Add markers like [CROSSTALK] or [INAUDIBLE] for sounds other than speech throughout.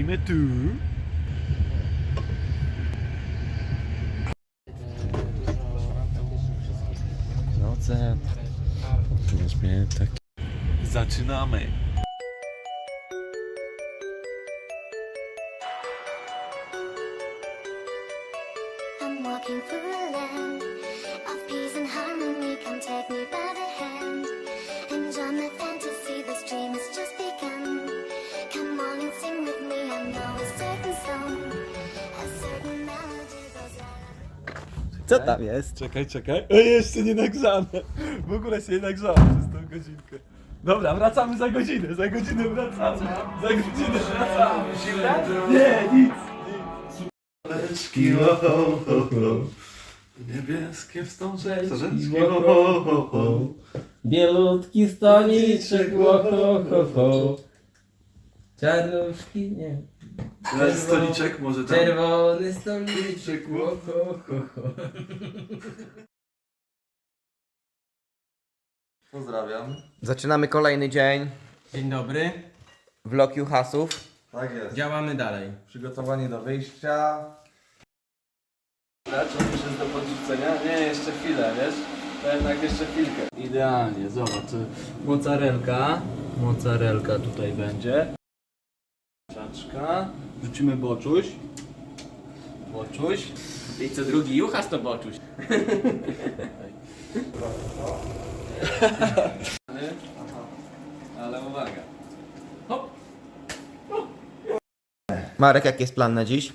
lecimy tu. Noce. Tak. Zaczynamy. Co tam jest? Czekaj, czekaj. O, jeszcze nie nagrzane. W ogóle się nie nagrzałem przez tą godzinkę. Dobra, wracamy za godzinę, za godzinę wracamy. Za godzinę wracamy. Nie, nic. Leczki, ho, ho, ho, ho. Niebieskie wstążeczki, ho, ho, ho, ho. Bielutki ho, ho, ho. Czarnuszki, nie. Ten stoliczek może tam. Czerwony stoliczek, ho, ho, ho, ho. Pozdrawiam. Zaczynamy kolejny dzień. Dzień dobry. Vlog Juhasów. Tak jest. Działamy dalej. Przygotowanie do wyjścia. Raczej już jest do podrzucenia? Nie, jeszcze chwilę, wiesz? To jednak jeszcze chwilkę. Idealnie, zobacz. Mozzarelka. Mozzarelka tutaj będzie. Czaczka. Rzucimy boczuś. Boczuś. I co drugi juchas to boczuś. Ale uwaga. Marek, jaki jest plan na dziś?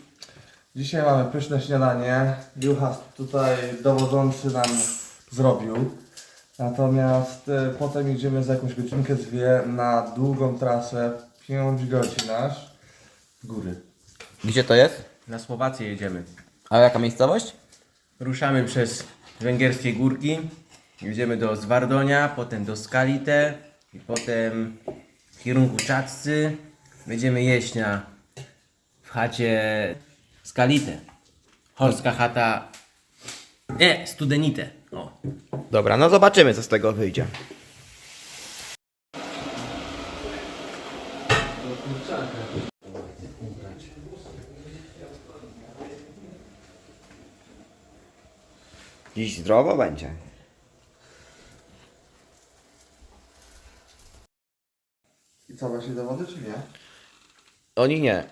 Dzisiaj mamy pyszne śniadanie. Juchas tutaj dowodzący nam zrobił. Natomiast e, potem idziemy za jakąś godzinkę, dwie na długą trasę. 5 godzin aż. Góry. Gdzie to jest? Na Słowację jedziemy. A jaka miejscowość? Ruszamy przez węgierskie górki. Jedziemy do Zwardonia, potem do Skalite i potem w kierunku Czaczcy. Będziemy jeść na w chacie Skalite. Horska chata. Nie, Studenite. O. Dobra, no zobaczymy, co z tego wyjdzie. Dziś zdrowo będzie. I co, właśnie do wody czy nie? Oni nie.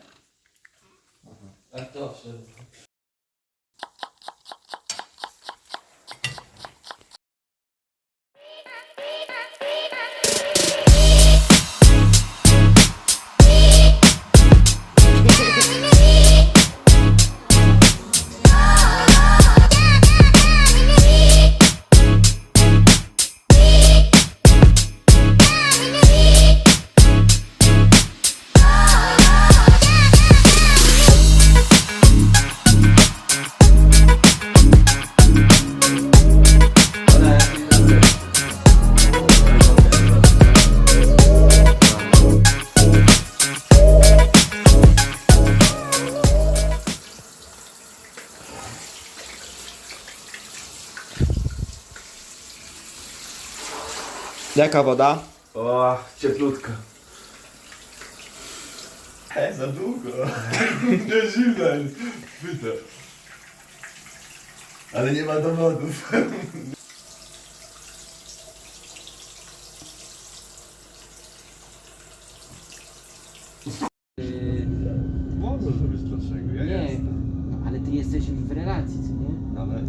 Jaka woda? O, cieplutka. E, za długo. nie zimna jest. Ale nie ma dowodów. Mogło zrobić prostszego, ja Nie, ale ty jesteś w relacji, co nie? Ale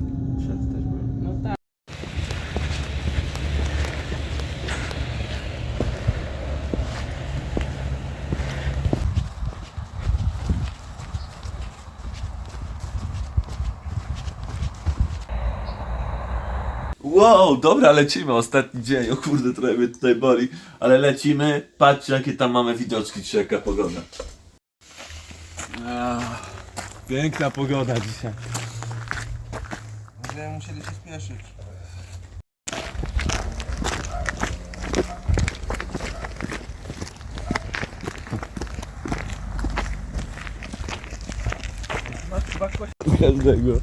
Wow, dobra, lecimy. Ostatni dzień. O kurde, trochę mnie tutaj boli. Ale lecimy. Patrzcie, jakie tam mamy widoczki dzisiaj, jaka pogoda. Ach, piękna pogoda dzisiaj. Będziemy musieli się spieszyć. Każdego.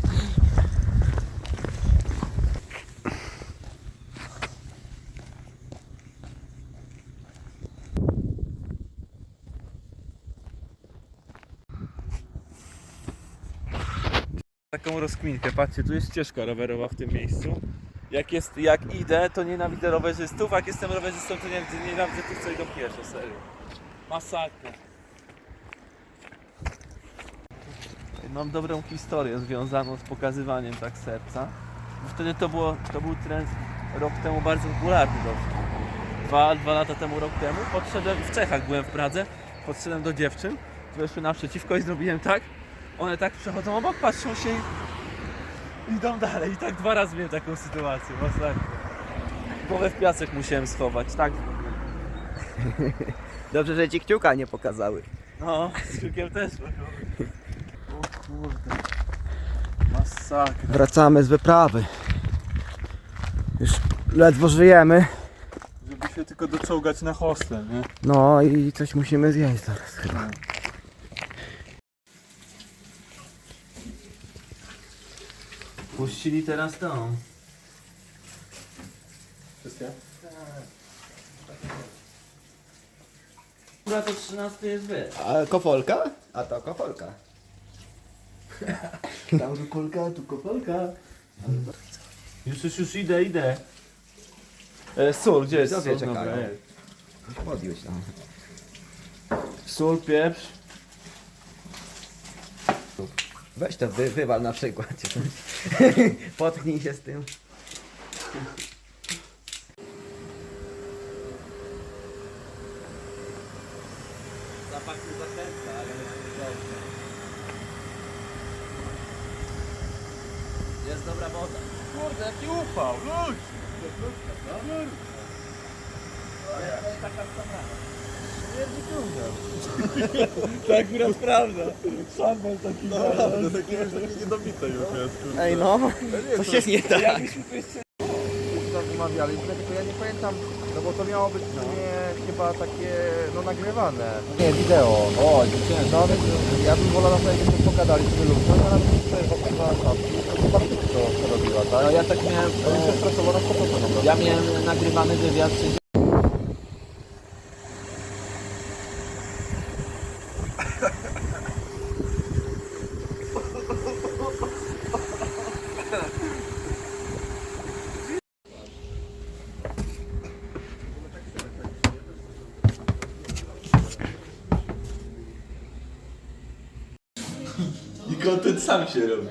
Taką rozkminkę, patrzcie, tu jest ścieżka rowerowa w tym miejscu. Jak, jest, jak idę, to nienawidzę rowerzystów, jak jestem rowerzystą, to nienawidzę, nienawidzę tych, co idą pieszo, serio. Masakra. Mam dobrą historię związaną z pokazywaniem tak serca. Wtedy to, było, to był trend rok temu bardzo popularny. Dwa, dwa lata temu, rok temu, podszedłem, w Czechach byłem w Pradze, podszedłem do dziewczyn, weszły naprzeciwko i zrobiłem tak, one tak przechodzą obok, patrzą się i idą dalej. I tak dwa razy miałem taką sytuację, masakra. Głowę w piasek musiałem schować, tak. [LAUGHS] Dobrze, że ci kciuka nie pokazały. No, z kciukiem też. O kurde. Masakra. Wracamy z wyprawy. Już ledwo żyjemy. Żeby się tylko doczołgać na hostel, nie? No i coś musimy zjeść zaraz chyba. Puścili teraz tą. Wszystkie? Która to 13 jest wy. A kofolka? A to kofolka. [LAUGHS] Tam tu kolka, tu kopolka. Już, już, już idę, idę. E, sól, gdzie jest Widzowie sól? czekają. Podjąć tam. Sól, pieprz. Weź to wy, wywal na przykład. [LAUGHS] Potknij się z tym. Zapach tu zachęca, ale jest dobrze. Jest dobra woda. Kurde, jaki upał, ludź! [LAUGHS] To akurat prawda. Szambel taki Naprawdę, takie już takie niedobite już jest. Ej no, to się nie da. tak umawialiśmy, tylko ja nie pamiętam, no bo to miało być nie, chyba takie, no nagrywane. Nie, wideo. O, No więc ja bym wolał na przykład, jakbyśmy pogadali sobie ja nawet sobie pokazała szafki, to chyba to robiła, tak? No ja tak miałem, Ja bym się stresował na fotografię. no. ja miałem nagrywany wywiad z I kontent sam się robi.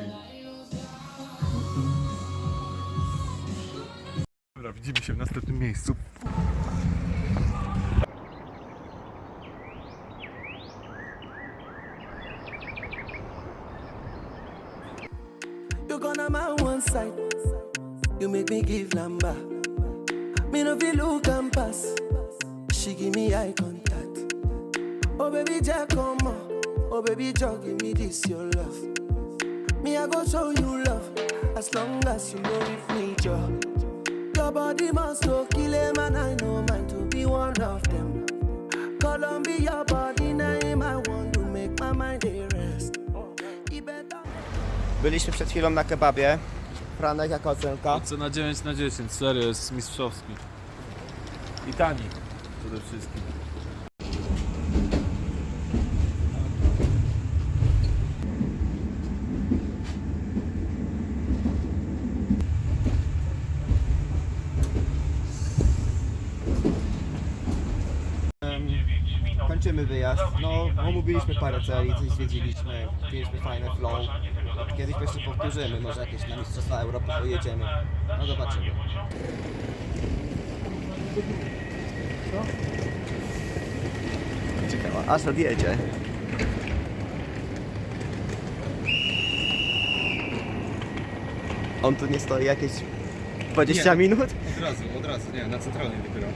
Dobra, widzimy się w następnym miejscu. You gonna my one side. You make me give number. Me no feel look and pass. She give me eye contact. Oh baby, Jack, come on. Oh baby, Jack, give me this your love. Me I go show you love as long as you know with me, Joe. Your body must go kill him and I know mine to be one of them. Columbia, your body name I want to make my mind a rest. Byliśmy przed chwilą na kebabie. Franek, jaka ocenka? Co na 9 na 10, serio jest mistrzowski. I tani przede wszystkim. Wyjazd. No, omówiliśmy parę celi, coś zwiedziliśmy, mieliśmy fajne flow. Kiedyś to jeszcze powtórzymy, może jakieś na Mistrzostwa Europy pojedziemy. No zobaczymy. Ciekawe, aż odjedzie. On tu nie stoi jakieś 20 minut? Od razu, od razu, nie, na centralnie dopiero.